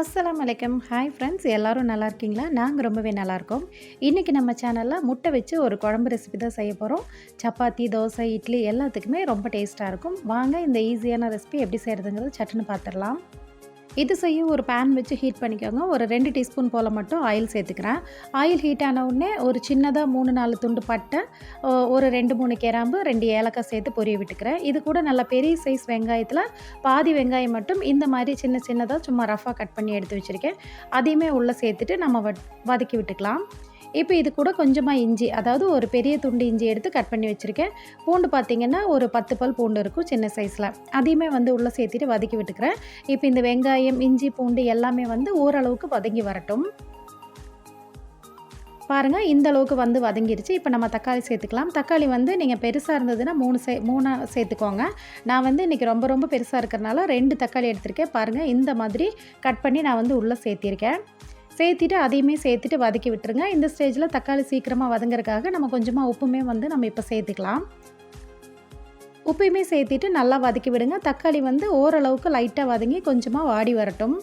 அஸ்ஸலாம் வலைக்கம் hi friends எல்லோரும் நல்லா இருக்கீங்களா? நாங்கள் ரொம்பவே நல்லாயிருக்கோம் இன்றைக்கி நம்ம சேனலில் முட்டை வச்சு ஒரு குழம்பு ரெசிபி தான் செய்ய போகிறோம் சப்பாத்தி தோசை இட்லி எல்லாத்துக்குமே ரொம்ப டேஸ்ட்டாக இருக்கும். வாங்க இந்த ஈஸியான ரெசிபி எப்படி செய்கிறதுங்கிறது சட்டுன்னு பார்த்துடலாம் இது செய்ய ஒரு பேன் வச்சு ஹீட் பண்ணிக்கோங்க. ஒரு ரெண்டு டீஸ்பூன் போல் மட்டும் ஆயில் சேர்த்துக்கிறேன். ஆயில் ஹீட் ஆன உடனே ஒரு சின்னதாக மூணு நாலு துண்டு பட்டை ஒரு ரெண்டு மூணு கிராம்பு ரெண்டு ஏலக்காய் சேர்த்து பொரிய விட்டுக்கிறேன். இது கூட நல்ல பெரிய சைஸ் வெங்காயத்தில் பாதி வெங்காயம் மட்டும் இந்த மாதிரி சின்ன சின்னதாக சும்மா ரஃபாக கட் பண்ணி எடுத்து வச்சுருக்கேன். அதையுமே உள்ளே சேர்த்துட்டு நம்ம வதக்கி விட்டுக்கலாம். இப்போ இது கூட கொஞ்சமாக இஞ்சி அதாவது ஒரு பெரிய துண்டு இஞ்சி எடுத்து கட் பண்ணி வச்சுருக்கேன். பூண்டு பார்த்திங்கன்னா ஒரு பத்து பல் பூண்டு இருக்கும் சின்ன சைஸில் அதையுமே வந்து உள்ளே சேர்த்துட்டு வதக்கி விட்டுக்கிறேன். இப்போ இந்த வெங்காயம் இஞ்சி பூண்டு எல்லாமே வந்து ஓரளவுக்கு வதங்கி வரட்டும். பாருங்கள் இந்த அளவுக்கு வந்து வதங்கிருச்சு. இப்போ நம்ம தக்காளி சேர்த்துக்கலாம். தக்காளி வந்து நீங்கள் பெருசாக இருந்ததுன்னா மூணு சே மூணாக சேர்த்துக்கோங்க. நான் வந்து இன்றைக்கி ரொம்ப ரொம்ப பெருசாக இருக்கிறனால ரெண்டு தக்காளி எடுத்திருக்கேன். பாருங்கள் இந்த மாதிரி கட் பண்ணி நான் வந்து உள்ளே சேர்த்திருக்கேன். சேர்த்திட்டு அதையுமே சேர்த்துட்டு வதக்கி விட்டுருங்க. இந்த ஸ்டேஜில் தக்காளி சீக்கிரமாக வதங்குறதுக்காக நம்ம கொஞ்சமாக உப்புமே வந்து நம்ம இப்போ சேர்த்துக்கலாம். உப்பையுமே சேர்த்திட்டு நல்லா வதக்கி விடுங்க. தக்காளி வந்து ஓரளவுக்கு லைட்டாக வதங்கி கொஞ்சமாக வாடி வரட்டும்.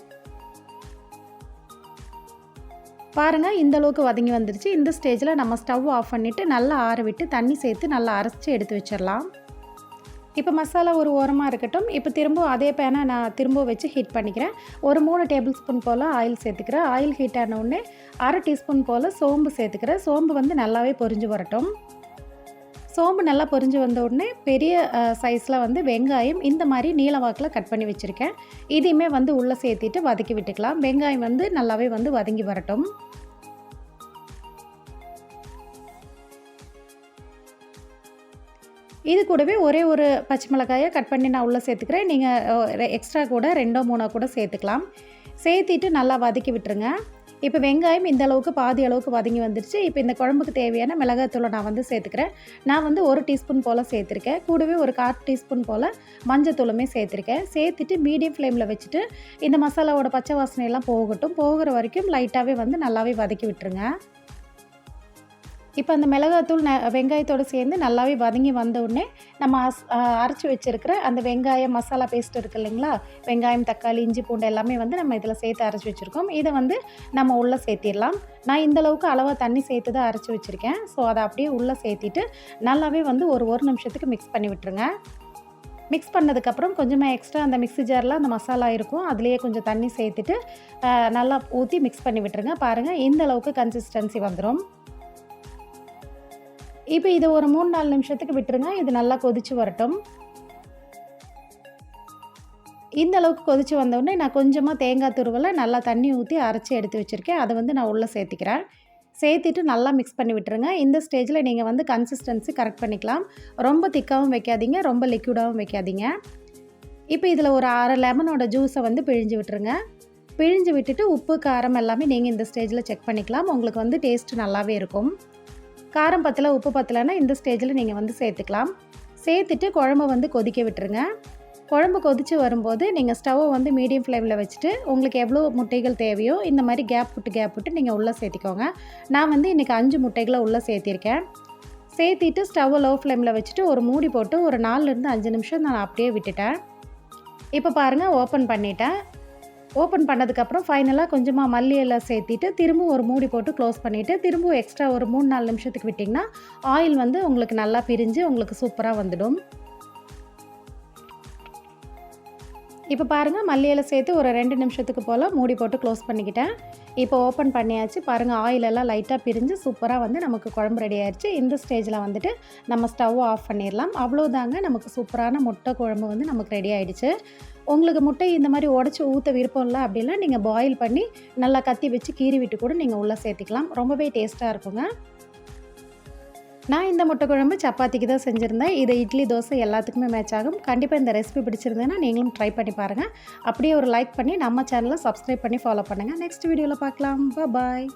பாருங்கள் இந்த அளவுக்கு வதங்கி வந்துடுச்சு இந்த ஸ்டேஜில் நம்ம ஸ்டவ் ஆஃப் பண்ணிவிட்டு நல்லா ஆற விட்டு தண்ணி சேர்த்து நல்லா அரைச்சி எடுத்து வச்சிடலாம் இப்போ மசாலா ஒரு ஓரமாக இருக்கட்டும். இப்போ திரும்ப அதே பேனை நான் திரும்ப வச்சு ஹீட் பண்ணிக்கிறேன். ஒரு மூணு டேபிள் ஸ்பூன் போல் ஆயில் சேர்த்துக்கிறேன். ஆயில் ஹீட் ஆன உடனே அரை டீஸ்பூன் போல் சோம்பு சேர்த்துக்கிறேன். சோம்பு வந்து நல்லாவே பொரிஞ்சு வரட்டும். சோம்பு நல்லா பொரிஞ்சு வந்த உடனே பெரிய சைஸில் வந்து வெங்காயம் இந்த மாதிரி நீல வாக்கில் கட் பண்ணி வச்சுருக்கேன். இதையுமே வந்து உள்ளே சேர்த்திட்டு வதக்கி விட்டுக்கலாம். வெங்காயம் வந்து நல்லாவே வந்து வதங்கி வரட்டும். இது கூடவே ஒரே ஒரு பச்சை மிளகாயை கட் பண்ணி நான் உள்ளே சேர்த்துக்கிறேன். நீங்கள் எக்ஸ்ட்ரா கூட ரெண்டோ மூணோ கூட சேர்த்துக்கலாம். சேர்த்திட்டு நல்லா வதக்கி விட்டுருங்க. இப்போ வெங்காயம் இந்த அளவுக்கு பாதி அளவுக்கு வதங்கி வந்துருச்சு. இப்போ இந்த குழம்புக்கு தேவையான மிளகாத்தூளை நான் வந்து சேர்த்துக்கிறேன். நான் வந்து ஒரு டீஸ்பூன் போல் சேர்த்துருக்கேன். கூடவே ஒரு கால் டீஸ்பூன் போல் மஞ்சத்தூளுமே சேர்த்துருக்கேன். சேர்த்துட்டு மீடியம் ஃப்ளேமில் வச்சுட்டு இந்த மசாலாவோட பச்சை வாசனையெல்லாம் போகட்டும். போகிற வரைக்கும் லைட்டாகவே வந்து நல்லாவே வதக்கி விட்டுருங்க. இப்போ அந்த மிளகாத்தூள் ந வெங்காயத்தோடு சேர்ந்து நல்லாவே வதங்கி வந்த உடனே நம்ம அஸ் அரைச்சி வச்சுருக்கிற அந்த வெங்காயம் மசாலா பேஸ்ட் இருக்கு இல்லைங்களா? வெங்காயம் தக்காளி இஞ்சி பூண்டு எல்லாமே வந்து நம்ம இதில் சேர்த்து அரைச்சி வச்சுருக்கோம். இதை வந்து நம்ம உள்ளே சேர்த்திடலாம். நான் இந்த அளவுக்கு அளவாக தண்ணி சேர்த்து தான் அரைச்சி வச்சுருக்கேன். ஸோ அதை அப்படியே உள்ளே சேர்த்திட்டு நல்லாவே வந்து ஒரு ஒரு நிமிஷத்துக்கு மிக்ஸ் பண்ணி விட்டுருங்க. மிக்ஸ் பண்ணதுக்கப்புறம் கொஞ்சமாக எக்ஸ்ட்ரா அந்த மிக்ஸி ஜாரில் அந்த மசாலா இருக்கும். அதுலேயே கொஞ்சம் தண்ணி சேர்த்துட்டு நல்லா ஊற்றி மிக்ஸ் பண்ணி விட்டுருங்க. பாருங்கள் இந்த அளவுக்கு கன்சிஸ்டன்சி வந்துடும் இப்போ இது ஒரு மூணு நாலு நிமிஷத்துக்கு விட்டுருங்க. இது நல்லா கொதிச்சு வரட்டும். இந்த அளவுக்கு கொதிச்சு வந்தவுடனே நான் கொஞ்சமாக தேங்காய் துருவலை நல்லா தண்ணி ஊற்றி அரைச்சி எடுத்து வச்சுருக்கேன். அதை வந்து நான் உள்ளே சேர்த்திக்கிறேன். சேர்த்துட்டு நல்லா மிக்ஸ் பண்ணி விட்டுருங்க. இந்த ஸ்டேஜில் நீங்கள் வந்து கன்சிஸ்டன்சி கரெக்ட் பண்ணிக்கலாம். ரொம்ப திக்காகவும் வைக்காதீங்க. ரொம்ப லிக்விடாகவும் வைக்காதீங்க. இப்போ இதில் ஒரு அரை லெமனோட ஜூஸை வந்து பிழிஞ்சு விட்டுருங்க. பிழிஞ்சு விட்டுட்டு உப்பு காரம் எல்லாமே நீங்கள் இந்த ஸ்டேஜில் செக் பண்ணிக்கலாம். உங்களுக்கு வந்து டேஸ்ட் நல்லாவே இருக்கும். காரம் பத்தல உப்பு பத்தலைன்னா இந்த ஸ்டேஜில் நீங்கள் வந்து சேர்த்துக்கலாம். சேர்த்துட்டு குழம்பு வந்து கொதிக்க விட்டுருங்க. குழம்பு கொதித்து வரும்போது நீங்கள் ஸ்டவ்வை வந்து மீடியம் ஃப்ளேமில் வச்சுட்டு உங்களுக்கு எவ்வளோ முட்டைகள் தேவையோ இந்த மாதிரி கேப் விட்டு கேப் விட்டு நீங்கள் உள்ளே சேர்த்திக்கோங்க. நான் வந்து இன்றைக்கி அஞ்சு முட்டைகளை உள்ளே சேர்த்திருக்கேன். சேர்த்திட்டு ஸ்டவ்வை லோ ஃப்ளேமில் வச்சுட்டு ஒரு மூடி போட்டு ஒரு நாலுலேருந்து அஞ்சு நிமிஷம் நான் அப்படியே விட்டுட்டேன். இப்போ பாருங்கள் ஓப்பன் பண்ணிட்டேன். ஓப்பன் பண்ணதுக்கப்புறம் ஃபைனலாக கொஞ்சமாக மல்லி எல்லாம் சேர்த்திட்டு திரும்பவும் ஒரு மூடி போட்டு க்ளோஸ் பண்ணிவிட்டு திரும்பவும் எக்ஸ்ட்ரா ஒரு மூணு நாலு நிமிஷத்துக்கு விட்டிங்கன்னா ஆயில் வந்து உங்களுக்கு நல்லா பிரிஞ்சு உங்களுக்கு சூப்பராக வந்துடும். இப்போ பாருங்கள் மல்லியில் சேர்த்து ஒரு ரெண்டு நிமிஷத்துக்கு போல் மூடி போட்டு க்ளோஸ் பண்ணிக்கிட்டேன். இப்போ ஓப்பன் பண்ணியாச்சு. பாருங்கள் ஆயில் எல்லாம் லைட்டாக பிரிஞ்சு சூப்பராக வந்து நமக்கு குழம்பு ரெடி ஆயிடுச்சு இந்த ஸ்டேஜில் வந்துட்டு நம்ம ஸ்டவ் ஆஃப் பண்ணிடலாம். அவ்வளோதாங்க நமக்கு சூப்பரான முட்டை குழம்பு வந்து நமக்கு ரெடி ஆயிடுச்சு. உங்களுக்கு முட்டை இந்த மாதிரி உடச்சி ஊற்ற விருப்பம் இல்லை அப்படின்னா நீங்கள் பாயில் பண்ணி நல்லா கத்தி வச்சு கீறி விட்டு கூட நீங்கள் உள்ளே சேர்த்திக்கலாம். ரொம்பவே டேஸ்ட்டாக இருக்குங்க. நான் இந்த முட்டை குழம்பு சப்பாத்திக்கு தான் செஞ்சுருந்தேன். இது இட்லி தோசை எல்லாத்துக்குமே மேட்ச் ஆகும். கண்டிப்பாக இந்த ரெசிபி பிடிச்சிருந்தேன்னா நீங்களும் ட்ரை பண்ணி பாருங்கள் அப்படியே ஒரு லைக் பண்ணி நம்ம சேனலை சப்ஸ்கிரைப் பண்ணி ஃபாலோ பண்ணுங்கள் நெக்ஸ்ட் வீடியோவில் பார்க்கலாம். பாய்